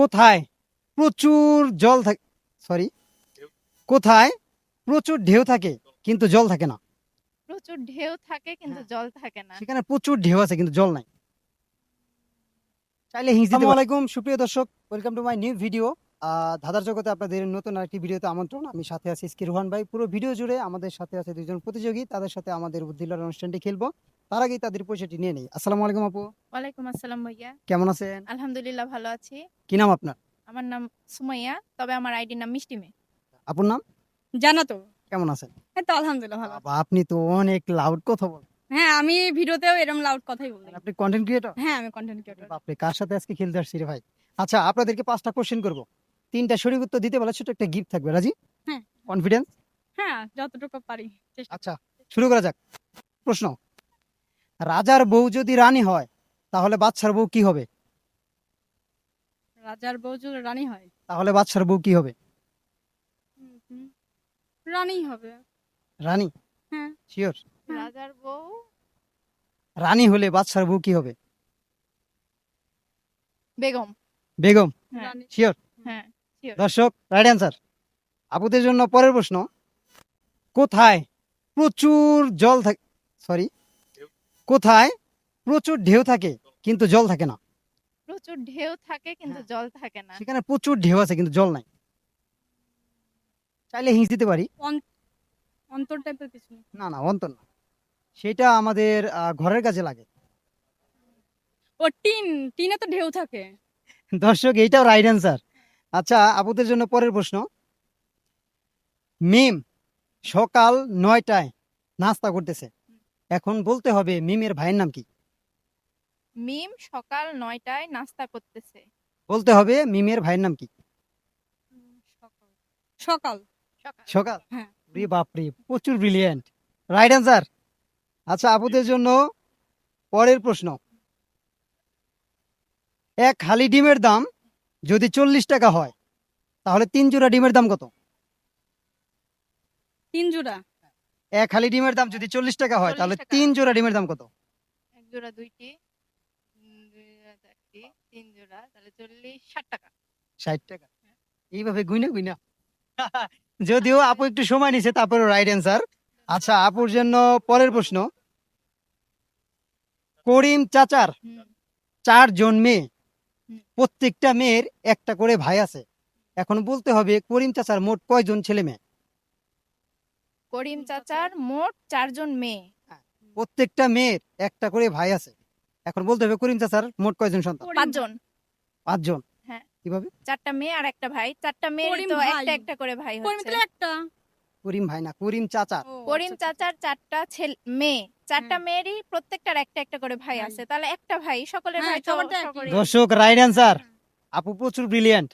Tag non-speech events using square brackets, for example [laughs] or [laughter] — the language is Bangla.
কোথায় প্রচুর জল থাকে সরি কোথায় প্রচুর ঢেউ থাকে কিন্তু জল থাকে না। প্রচুর ঢেউ থাকে কিন্তু হ্যাঁ। জল থাকে না। সেখানে প্রচুর ঢেউ আছে কিন্তু জল নাই। চাইলে হিংস দিতে আলাইকুম সুপ্রিয় দর্শক welcome to my new video ধাঁধার জগতে আপনাদের নতুন আরেকটি ভিডিওতে আমন্ত্রণ। আমি সাথে আছি ইস্কি রোহান ভাই। পুরো ভিডিও জুড়ে আমাদের সাথে আছে দুজন প্রতিযোগী। তাদের সাথে আমাদের বুদ্ধিলার অনুষ্ঠানটি খেলব। তার আগেই তাদের পয়সাটি নিয়ে নেই। আসসালামু আলাইকুম আপু। ওয়ালাইকুম আসসালাম ভাইয়া। কেমন আছেন? আলহামদুলিল্লাহ ভালো আছি। কি নাম আপনার? আমার নাম সুমাইয়া তবে আমার আইডির নাম মিষ্টি মেয়ে। আপুর নাম? জানো তো কেমন আছেন? হ্যাঁ তো আলহামদুলিল্লাহ ভালো বাবা আপনি তো অনেক লাউড কথা বলেন। হ্যাঁ আমি ভিডিওতেও এরকম লাউড কথাই বলি। আপনি কন্টেন্ট ক্রিয়েটর হ্যাঁ আমি কন্টেন্ট ক্রিয়েটর বাপরে কার সাথে আজকে খেলতে আসছি রে ভাই? আচ্ছা আপনাদেরকে পাঁচটা কোশ্চেন করব। তিনটা সঠিক উত্তর দিতে বলে ছোট একটা গিফট থাকবে রাজি? হ্যাঁ। কনফিডেন্স হ্যাঁ যতটুকু পারি চেষ্টা আচ্ছা শুরু করা যাক। প্রশ্ন রাজার বউ যদি রানী হয় তাহলে বাচ্চার বউ কি হবে? রাজার বউ যদি রানী হয়? তাহলে বাচ্চার বউ কি হবে। রানী হবে। রানী? হ্যাঁ। শিওর হ্যাঁ। রাজার বউ? রানী হলে বাচ্চার বউ কি হবে? বেগম। বেগম? হ্যাঁ। শিওর হ্যাঁ দর্শক রাইট অ্যান্সার আপুদের জন্য পরের প্রশ্ন। কোথায় প্রচুর জল থাকে সরি কোথায়? প্রচুর ঢেউ থাকে কিন্তু জল থাকে না। প্রচুর ঢেউ থাকে কিন্তু হ্যাঁ। জল থাকে না। সেখানে প্রচুর ঢেউ আছে কিন্তু জল নাই। চাইলে হিংস দিতে পারি। অন্তর টাইপের কিছু না না অন্তর না। সেটা আমাদের ঘরের কাজে লাগে। ও টিন টিনে তো ঢেউ থাকে। দর্শক এইটাও রাইট অ্যান্সার আচ্ছা আপুদের জন্য পরের প্রশ্ন। মিম সকাল নয়টায় নাস্তা করতেছে। এখন বলতে হবে মিমের ভাইয়ের নাম কি? মিম সকাল নয়টায় নাস্তা করতেছে। বলতে হবে মিমের ভাইয়ের নাম কি? সকাল। সকাল। সকাল। সকাল? হ্যাঁ। রে প্রচুর ব্রিলিয়েন্ট রাইট অ্যান্সার আচ্ছা আপুদের জন্য পরের প্রশ্ন। এক হালি ডিমের দাম যদি চল্লিশ টাকা হয় তাহলে তিন জোড়া ডিমের দাম কত? তিন জোড়া। এক হালি ডিমের দাম যদি চল্লিশ টাকা হয় তাহলে তিন জোড়া ডিমের দাম কত? এক জোড়া দুইটি উম, দুই জোড়া চারটি তিন জোড়া তাহলে চল্লিশ ষাট টাকা। ষাট টাকা। এইভাবে গুইনা গুইনা। [laughs] যদিও আপু একটু সময় নিছে তারপরে রাইট অ্যান্সার আচ্ছা আপুর জন্য পরের প্রশ্ন। করিম চাচার চারজন মেয়ে প্রত্যেকটা মেয়ের একটা করে ভাই আছে। এখন বলতে হবে করিম চাচার মোট কয়জন ছেলে মেয়ে? করিম চাচার মোট চারজন মেয়ে। প্রত্যেকটা মেয়ের একটা করে ভাই আছে। এখন বলতে হবে করিম চাচার মোট কয়জন সন্তান? পাঁচজন। পাঁচজন? হ্যাঁ। কীভাবে? চারটা মেয়ে আর একটা ভাই। চারটা করিম তো একটা একটা করে ভাই হচ্ছে। একটা? করিম ভাই না করিম চাচা। করিম আচ্ছা, আচ্ছা। চাচার চারটা ছেলে মেয়ে। চারটা হ্যাঁ। মেয়েরই প্রত্যেকটার একটা একটা করে ভাই। আছে। তাহলে একটা ভাই সকলের হ্যাঁ, ভাই দর্শক রাইট অ্যান্সার। আপু প্রচুর ব্রিলিয়ান্ট